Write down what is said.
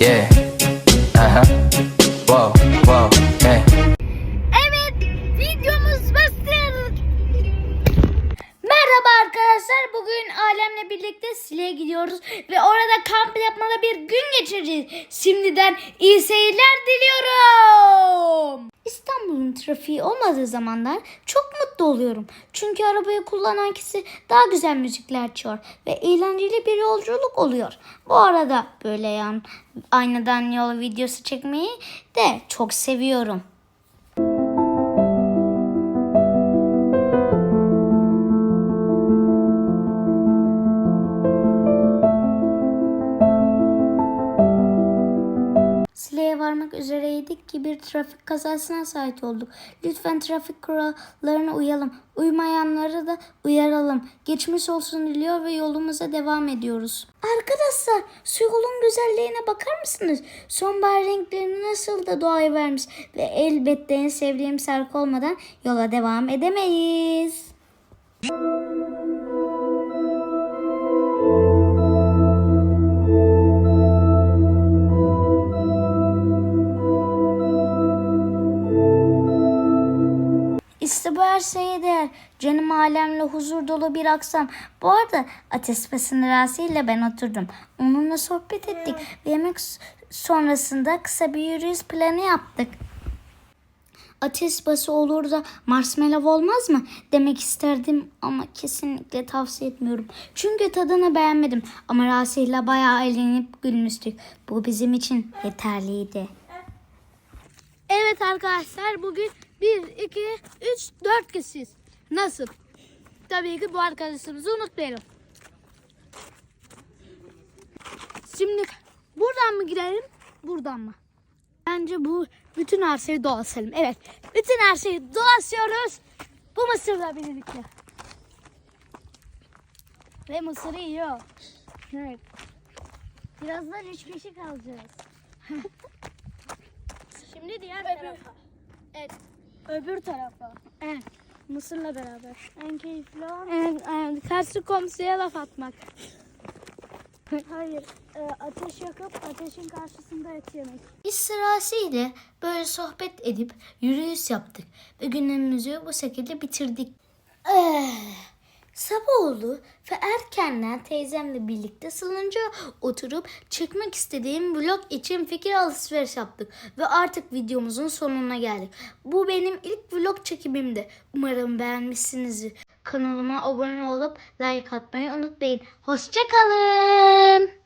Yeah. Huh. Whoa, whoa, hey. Evet, videomuz başlıyor. Merhaba arkadaşlar. Bugün ailemle birlikte Sile'ye gidiyoruz ve orada kamp yapmalı bir gün geçireceğiz. Şimdiden iyi seyirler diliyorum. İstanbul'un trafiği olmadığı zamanlar çok mutlu. Çünkü arabayı kullanan kişi daha güzel müzikler açıyor ve eğlenceli bir yolculuk oluyor. Bu arada böyle yan aynadan yol videosu çekmeyi de çok seviyorum. Varmak üzereydik ki bir trafik kazasına şahit olduk. Lütfen trafik kurallarına uyalım. Uymayanları da uyaralım. Geçmiş olsun diliyor ve yolumuza devam ediyoruz. Arkadaşlar şu yolun güzelliğine bakar mısınız? Sonbahar renklerini nasıl da doğaya vermiş. Ve elbette en sevdiğim şarkı olmadan yola devam edemeyiz. İşte şeye değer. Canım alemle huzur dolu bir akşam. Bu arada ateş ve ile ben oturdum. Onunla sohbet ettik. Ve yemek sonrasında kısa bir yürüyüş planı yaptık. Ateş bası olur da marshmallow olmaz mı? Demek isterdim ama kesinlikle tavsiye etmiyorum. Çünkü tadını beğenmedim. Ama Rasih'le bayağı eğlenip gülmüştük. Bu bizim için yeterliydi. Evet arkadaşlar bugün 1, 2, 3, 4 kişiyiz. Nasıl? Tabii ki bu arkadaşımızı unutmayalım. Şimdi buradan mı girelim, buradan mı? Bence bu bütün her şeyi dolaşalım. Evet, bütün her şeyi dolaşıyoruz. Bu mısırla birlikte. Ve mısırı yiyor. Evet. Birazdan üç kişi kalacağız. Şimdi diğer tarafa. Evet. Öbür tarafa. Evet. Mısır'la beraber. En keyifli olan. Evet, evet. Karşı komşuya laf atmak. Hayır. e, ateş yakıp ateşin karşısında et yemek. Biz sırasıyla böyle sohbet edip yürüyüş yaptık ve günümüzü bu şekilde bitirdik. Sabah oldu ve erkenden teyzemle birlikte salınca oturup çekmek istediğim vlog için fikir alışveriş yaptık ve artık videomuzun sonuna geldik. Bu benim ilk vlog çekimimdi. Umarım beğenmişsinizdir. Kanalıma abone olup like atmayı unutmayın. Hoşçakalın.